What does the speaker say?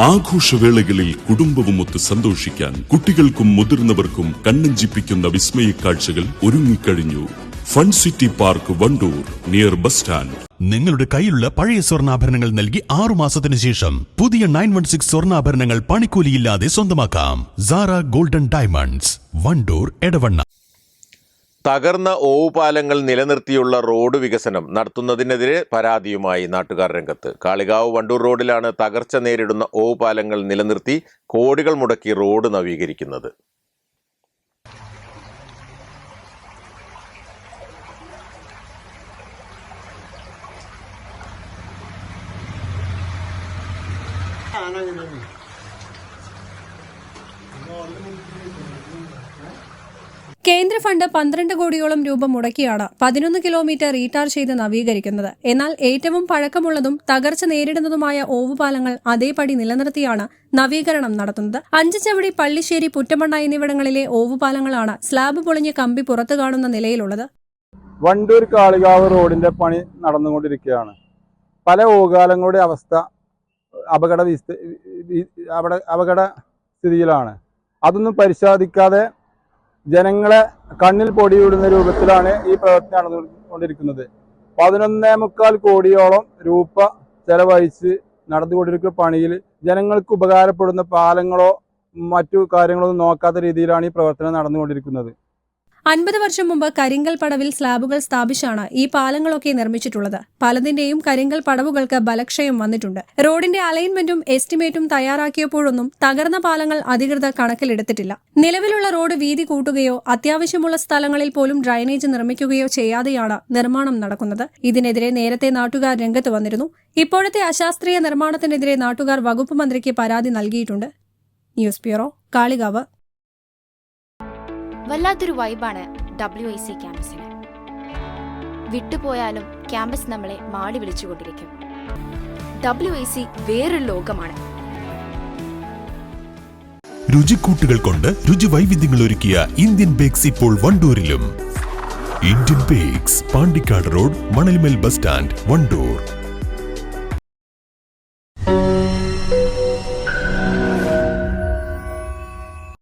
ആഘോഷവേളകളിൽ കുടുംബവുമൊത്ത് സന്തോഷിക്കാൻ കുട്ടികൾക്കും മുതിർന്നവർക്കും കണ്ണഞ്ചിപ്പിക്കുന്ന വിസ്മയ കാഴ്ചകൾ ഒരുങ്ങിക്കഴിഞ്ഞു. Fun city park Wandoor near bus stand. നിങ്ങളുടെ കയ്യിലുള്ള പഴയ സ്വർണാഭരണങ്ങൾ നൽകി ആറു മാസത്തിന് ശേഷം പുതിയ നയൻ വൺ സിക്സ് സ്വർണാഭരണങ്ങൾ പണിക്കൂലിയില്ലാതെ സ്വന്തമാക്കാം. Sara golden diamonds Wandoor Edavanna. തകർന്ന ഓവുപാലങ്ങൾ നിലനിർത്തിയുള്ള റോഡ് വികസനം നടത്തുന്നതിനെതിരെ പരാതിയുമായി നാട്ടുകാർ രംഗത്ത്. കാളികാവ് വണ്ടൂർ റോഡിലാണ് തകർച്ച നേരിടുന്ന ഓവുപാലങ്ങൾ നിലനിർത്തി കോടികൾ മുടക്കി റോഡ് നവീകരിക്കുന്നത്. കേന്ദ്ര ഫണ്ട് പന്ത്രണ്ട് കോടിയോളം രൂപ മുടക്കിയാണ് പതിനൊന്ന് കിലോമീറ്റർ റീടാർ ചെയ്ത് നവീകരിക്കുന്നത്. എന്നാൽ ഏറ്റവും പഴക്കമുള്ളതും തകർച്ച നേരിടുന്നതുമായ ഓവുപാലങ്ങൾ അതേപടി നിലനിർത്തിയാണ് നവീകരണം നടത്തുന്നത്. അഞ്ചുചവടി പള്ളിശ്ശേരി പുറ്റമണ്ണ എന്നിവിടങ്ങളിലെ ഓവുപാലങ്ങളാണ് സ്ലാബ് പൊളിഞ്ഞ് കമ്പി പുറത്തു കാണുന്ന നിലയിലുള്ളത്. വണ്ടൂർ കാളികാവ് റോഡിന്റെ പണി നടന്നുകൊണ്ടിരിക്കുകയാണ്. പല ഓകാലങ്ങളുടെ അവസ്ഥ അപകട അപകട സ്ഥിതിയിലാണ്. അതൊന്നും പരിശോധിക്കാതെ ജനങ്ങളെ കണ്ണിൽ പൊടിയിടുന്ന രൂപത്തിലാണ് ഈ പ്രവർത്തനം നടന്നുകൊണ്ടിരിക്കുന്നത്. പതിനൊന്നേ മുക്കാൽ കോടിയോളം രൂപ ചെലവഴിച്ച് നടന്നുകൊണ്ടിരിക്കുന്ന പണിയിൽ ജനങ്ങൾക്ക് ഉപകാരപ്പെടുന്ന പാലങ്ങളോ മറ്റു കാര്യങ്ങളോ ഒന്നും നോക്കാത്ത രീതിയിലാണ് ഈ പ്രവർത്തനം നടന്നുകൊണ്ടിരിക്കുന്നത്. അൻപത് വർഷം മുമ്പ് കരിങ്കൽ പടവിൽ സ്ലാബുകൾ സ്ഥാപിച്ചാണ് ഈ പാലങ്ങളൊക്കെ നിർമ്മിച്ചിട്ടുള്ളത്. പലതിന്റെയും കരിങ്കൽ പടവുകൾക്ക് ബലക്ഷയം വന്നിട്ടുണ്ട്. റോഡിന്റെ അലൈൻമെന്റും എസ്റ്റിമേറ്റും തയ്യാറാക്കിയപ്പോഴൊന്നും തകർന്ന പാലങ്ങൾ അധികൃതർ കണക്കിലെടുത്തിട്ടില്ല. നിലവിലുള്ള റോഡ് വീതി കൂട്ടുകയോ അത്യാവശ്യമുള്ള സ്ഥലങ്ങളിൽ പോലും ഡ്രൈനേജ് നിർമ്മിക്കുകയോ ചെയ്യാതെയാണ് നിർമ്മാണം നടക്കുന്നത്. ഇതിനെതിരെ നേരത്തെ നാട്ടുകാർ രംഗത്ത് വന്നിരുന്നു. ഇപ്പോഴത്തെ അശാസ്ത്രീയ നിർമ്മാണത്തിനെതിരെ നാട്ടുകാർ വകുപ്പ് മന്ത്രിക്ക് പരാതി നൽകിയിട്ടുണ്ട്. News bureau Kalikavu. വല്ലാത്തൊരു വൈബാണ് ഡബ്ല്യു ഐ സി ക്യാമ്പസിന്. വിട്ടുപോയാലും ക്യാമ്പസ് നമ്മളെ മാടി വിളിച്ചുകൊണ്ടിരിക്കും. ഡബ്ല്യു ഐ സി വേറൊരു ലോകമാണ്. രുചിക്കൂട്ടുകൾ കൊണ്ട് രുചി വൈവിധ്യങ്ങൾ ഒരുക്കിയ ഇന്ത്യൻ ബേക്സ് ഇപ്പോൾ വണ്ടൂരിലും. Indian bakes Pandikkad road Manalmel bus stand Wandoor.